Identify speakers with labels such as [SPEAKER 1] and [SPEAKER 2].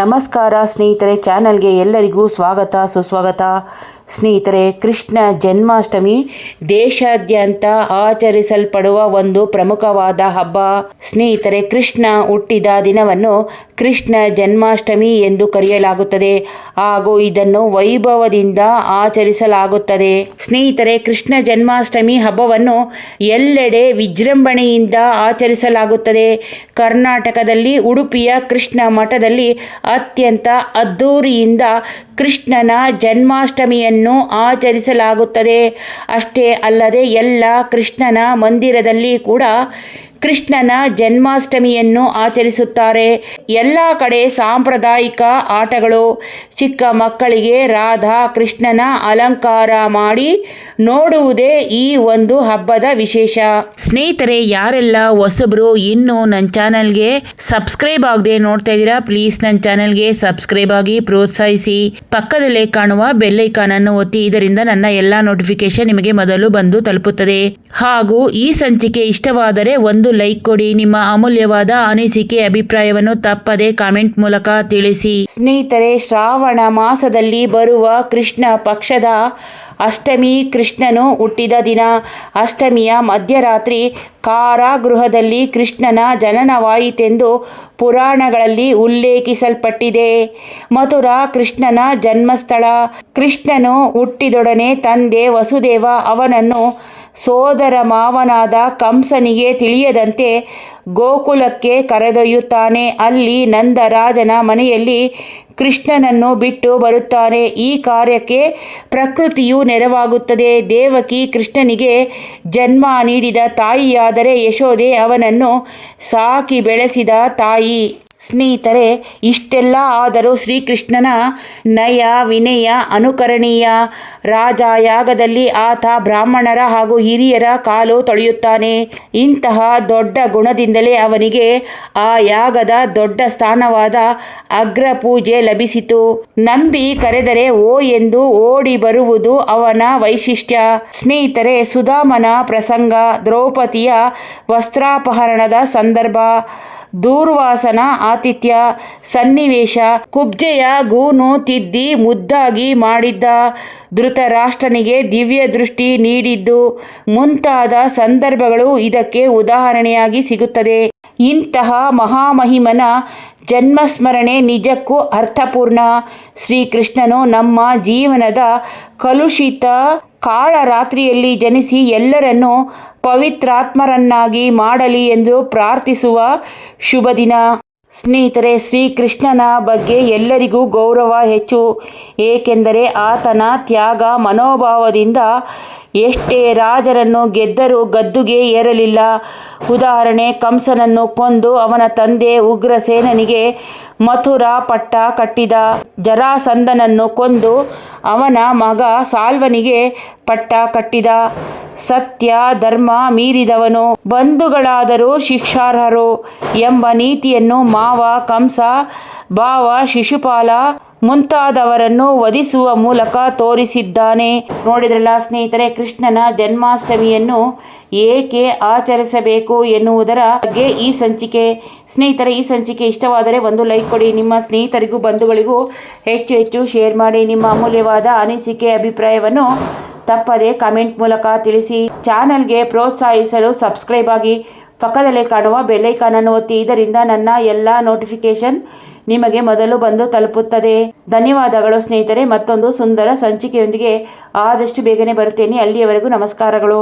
[SPEAKER 1] ನಮಸ್ಕಾರ ಸ್ನೇಹಿತರೆ ಚಾನಲ್ಗೆ ಎಲ್ಲರಿಗೂ ಸ್ವಾಗತ ಸುಸ್ವಾಗತ. ಸ್ನೇಹಿತರೆ, ಕೃಷ್ಣ ಜನ್ಮಾಷ್ಟಮಿ ದೇಶಾದ್ಯಂತ ಆಚರಿಸಲ್ಪಡುವ ಒಂದು ಪ್ರಮುಖವಾದ ಹಬ್ಬ. ಸ್ನೇಹಿತರೆ, ಕೃಷ್ಣ ಹುಟ್ಟಿದ ದಿನವನ್ನು ಕೃಷ್ಣ ಜನ್ಮಾಷ್ಟಮಿ ಎಂದು ಕರೆಯಲಾಗುತ್ತದೆ. ಹಾಗೂ ಇದನ್ನು ವೈಭವದಿಂದ ಆಚರಿಸಲಾಗುತ್ತದೆ. ಸ್ನೇಹಿತರೆ, ಕೃಷ್ಣ ಜನ್ಮಾಷ್ಟಮಿ ಹಬ್ಬವನ್ನು ಎಲ್ಲೆಡೆ ವಿಜೃಂಭಣೆಯಿಂದ ಆಚರಿಸಲಾಗುತ್ತದೆ. ಕರ್ನಾಟಕದಲ್ಲಿ, ಉಡುಪಿಯ ಕೃಷ್ಣ ಮಠದಲ್ಲಿ ಅತ್ಯಂತ ಅದ್ಧೂರಿಯಿಂದ ಕೃಷ್ಣನ ಜನ್ಮಾಷ್ಟಮಿಯನ್ನು ಆಚರಿಸಲಾಗುತ್ತದೆ. ಅಷ್ಟೇ ಅಲ್ಲದೆ ಎಲ್ಲ ಕೃಷ್ಣನ ಮಂದಿರದಲ್ಲಿ ಕೂಡ ಕೃಷ್ಣನ ಜನ್ಮಾಷ್ಟಮಿಯನ್ನು ಆಚರಿಸುತ್ತಾರೆ. ಎಲ್ಲ ಕಡೆ ಸಾಂಪ್ರದಾಯಿಕ ಆಟಗಳು. ಚಿಕ್ಕ ಮಕ್ಕಳಿಗೆ ರಾಧಾ ಕೃಷ್ಣನ ಅಲಂಕಾರ ಮಾಡಿ ನೋಡುವುದೇ ಈ ಒಂದು ಹಬ್ಬದ ವಿಶೇಷ. ಸ್ನೇಹಿತರೆ, ಯಾರೆಲ್ಲ ಹೊಸಬ್ರು ಇನ್ನು ನನ್ನ ಚಾನಲ್ಗೆ ಸಬ್ಸ್ಕ್ರೈಬ್ ಆಗದೆ ನೋಡ್ತಾ ಇದ್ದೀರಾ, ಪ್ಲೀಸ್ ನನ್ನ ಚಾನಲ್ಗೆ ಸಬ್ಸ್ಕ್ರೈಬ್ ಆಗಿ ಪ್ರೋತ್ಸಾಹಿಸಿ. ಪಕ್ಕದಲ್ಲೇ ಕಾಣುವ ಬೆಲ್ಲೈಕಾನ್ ಅನ್ನು ಒತ್ತಿ, ಇದರಿಂದ ನನ್ನ ಎಲ್ಲಾ ನೋಟಿಫಿಕೇಶನ್ ನಿಮಗೆ ಮೊದಲು ಬಂದು ತಲುಪುತ್ತದೆ. ಹಾಗೂ ಈ ಸಂಚಿಕೆ ಇಷ್ಟವಾದರೆ ಒಂದು ಲೈಕ್ ಕೊಡಿ. ನಿಮ್ಮ ಅಮೂಲ್ಯವಾದ ಅನಿಸಿಕೆ, ಅಭಿಪ್ರಾಯವನ್ನು ತಪ್ಪದೆ ಕಾಮೆಂಟ್ ಮೂಲಕ ತಿಳಿಸಿ. ಸ್ನೇಹಿತರೆ, ಶ್ರಾವಣ ಮಾಸದಲ್ಲಿ ಬರುವ ಕೃಷ್ಣ ಪಕ್ಷದ ಅಷ್ಟಮಿ ಕೃಷ್ಣನು ಹುಟ್ಟಿದ ದಿನ. ಅಷ್ಟಮಿಯ ಮಧ್ಯರಾತ್ರಿ ಕಾರಾಗೃಹದಲ್ಲಿ ಕೃಷ್ಣನ ಜನನವಾಯಿತೆಂದು ಪುರಾಣಗಳಲ್ಲಿ ಉಲ್ಲೇಖಿಸಲ್ಪಟ್ಟಿದೆ. ಮಥುರಾ ಕೃಷ್ಣನ ಜನ್ಮಸ್ಥಳ. ಕೃಷ್ಣನು ಹುಟ್ಟಿದೊಡನೆ ತಂದೆ ವಸುದೇವ ಅವನನ್ನು ಸೋದರ ಮಾವನಾದ ಕಂಸನಿಗೆ ತಿಳಿಯದಂತೆ ಗೋಕುಲಕ್ಕೆ ಕರೆದೊಯ್ಯುತ್ತಾನೆ. ಅಲ್ಲಿ ನಂದರಾಜನ ಮನೆಯಲ್ಲಿ ಕೃಷ್ಣನನ್ನು ಬಿಟ್ಟು ಬರುತ್ತಾನೆ. ಈ ಕಾರ್ಯಕ್ಕೆ ಪ್ರಕೃತಿಯು ನೆರವಾಗುತ್ತದೆ. ದೇವಕಿ ಕೃಷ್ಣನಿಗೆ ಜನ್ಮ ನೀಡಿದ ತಾಯಿಯಾದರೆ ಯಶೋದೆ ಅವನನ್ನು ಸಾಕಿ ಬೆಳೆಸಿದ ತಾಯಿ. ಸ್ನೇಹಿತರೆ, ಇಷ್ಟೆಲ್ಲ ಆದರೂ ಶ್ರೀಕೃಷ್ಣನ ನಯ, ವಿನಯ, ಅನುಕರಣೀಯ ರಾಜ ಯಾಗದಲ್ಲಿ ಆತ ಬ್ರಾಹ್ಮಣರ ಹಾಗೂ ಹಿರಿಯರ ಕಾಲು ತೊಳೆಯುತ್ತಾನೆ. ಇಂತಹ ದೊಡ್ಡ ಗುಣದಿಂದಲೇ ಅವನಿಗೆ ಆ ಯಾಗದ ದೊಡ್ಡ ಸ್ಥಾನವಾದ ಅಗ್ರ ಪೂಜೆ ಲಭಿಸಿತು. ನಂಬಿ ಕರೆದರೆ, ಓ ಎಂದು ಓಡಿ ಬರುವುದು ಅವನ ವೈಶಿಷ್ಟ್ಯ. ಸ್ನೇಹಿತರೆ, ಸುಧಾಮನ ಪ್ರಸಂಗ ದ್ರೌಪದಿಯ ವಸ್ತ್ರಾಪಹರಣದ ಸಂದರ್ಭ. ದೂರ್ವಾಸನ, ಆತಿಥ್ಯ, ಸನ್ನಿವೇಶ, ಕುಬ್ಜೆಯ ಗೂನು ತಿದ್ದಿ ಮುದ್ದಾಗಿ ಮಾಡಿದ್ದ ಧೃತರಾಷ್ಟ್ರನಿಗೆ ದಿವ್ಯ ದೃಷ್ಟಿ ನೀಡಿದ್ದು, ಮುಂತಾದ ಸಂದರ್ಭಗಳು ಇದಕ್ಕೆ ಉದಾಹರಣೆಯಾಗಿ ಸಿಗುತ್ತದೆ. ಇಂತಹ ಮಹಾಮಹಿಮನ ಜನ್ಮಸ್ಮರಣೆ ನಿಜಕ್ಕೂ ಅರ್ಥಪೂರ್ಣ. ಶ್ರೀಕೃಷ್ಣನು ನಮ್ಮ ಜೀವನದ ಕಲುಷಿತ ಕಾಳರಾತ್ರಿಯಲ್ಲಿ ಜನಿಸಿ ಎಲ್ಲರನ್ನು ಪವಿತ್ರಾತ್ಮರನ್ನಾಗಿ ಮಾಡಲಿ ಎಂದು ಪ್ರಾರ್ಥಿಸುವ ಶುಭ ದಿನ. ಸ್ನೇಹಿತರೆ, ಶ್ರೀಕೃಷ್ಣನ ಬಗ್ಗೆ ಎಲ್ಲರಿಗೂ ಗೌರವ ಹೆಚ್ಚು. ಏಕೆಂದರೆ ಆತನ ತ್ಯಾಗ ಮನೋಭಾವದಿಂದ ಎಷ್ಟೇ ರಾಜರನ್ನು ಗೆದ್ದರೂ ಗದ್ದುಗೆ ಏರಲಿಲ್ಲ. ಉದಾಹರಣೆ, ಕಂಸನನ್ನು ಕೊಂದು ಅವನ ತಂದೆ ಉಗ್ರಸೇನನಿಗೆ ಮಥುರಾ ಪಟ್ಟ ಕಟ್ಟಿದ. ಜರಾಸಂದನನ್ನು ಕೊಂದು ಅವನ ಮಗ ಸಾಲ್ವನಿಗೆ ಪಟ್ಟ ಕಟ್ಟಿದ. ಸತ್ಯ, ಧರ್ಮ ಮೀರಿದವನು. ಬಂಧುಗಳಾದರೂ ಶಿಕ್ಷಾರ್ಹರು ಎಂಬ ನೀತಿಯನ್ನು ಮಾವ, ಕಂಸ ಭಾವ ಶಿಶುಪಾಲ ಮುಂತಾದವರನ್ನು ವಧಿಸುವ ಮೂಲಕ ತೋರಿಸಿದ್ದಾನೆ. ನೋಡಿದ್ರಲ್ಲ ಸ್ನೇಹಿತರೆ, ಕೃಷ್ಣನ ಜನ್ಮಾಷ್ಟಮಿಯನ್ನು ಏಕೆ ಆಚರಿಸಬೇಕು ಎನ್ನುವುದರ ಬಗ್ಗೆ ಈ ಸಂಚಿಕೆ. ಸ್ನೇಹಿತರೆ, ಈ ಸಂಚಿಕೆ ಇಷ್ಟವಾದರೆ ಒಂದು ಲೈಕ್ ಕೊಡಿ. ನಿಮ್ಮ ಸ್ನೇಹಿತರಿಗೂ ಬಂಧುಗಳಿಗೂ ಹೆಚ್ಚು ಹೆಚ್ಚು ಶೇರ್ ಮಾಡಿ. ನಿಮ್ಮ ಅಮೂಲ್ಯವಾದ ಅನಿಸಿಕೆ ಅಭಿಪ್ರಾಯವನ್ನು ತಪ್ಪದೆ ಕಮೆಂಟ್ ಮೂಲಕ ತಿಳಿಸಿ. ಚಾನಲ್ಗೆ ಪ್ರೋತ್ಸಾಹಿಸಲು ಸಬ್ಸ್ಕ್ರೈಬ್ ಆಗಿ ಪಕ್ಕದಲ್ಲೇ ಕಾಣುವ ಬೆಲ್ಲೈಕಾನನ್ನು ಒತ್ತಿ, ಇದರಿಂದ ನನ್ನ ಎಲ್ಲ ನೋಟಿಫಿಕೇಶನ್ ನಿಮಗೆ ಮೊದಲು ಬಂದು ತಲುಪುತ್ತದೆ. ಧನ್ಯವಾದಗಳು ಸ್ನೇಹಿತರೆ, ಮತ್ತೊಂದು ಸುಂದರ ಸಂಚಿಕೆಯೊಂದಿಗೆ ಆದಷ್ಟು ಬೇಗನೆ ಬರುತ್ತೇನೆ. ಅಲ್ಲಿಯವರೆಗೂ ನಮಸ್ಕಾರಗಳು.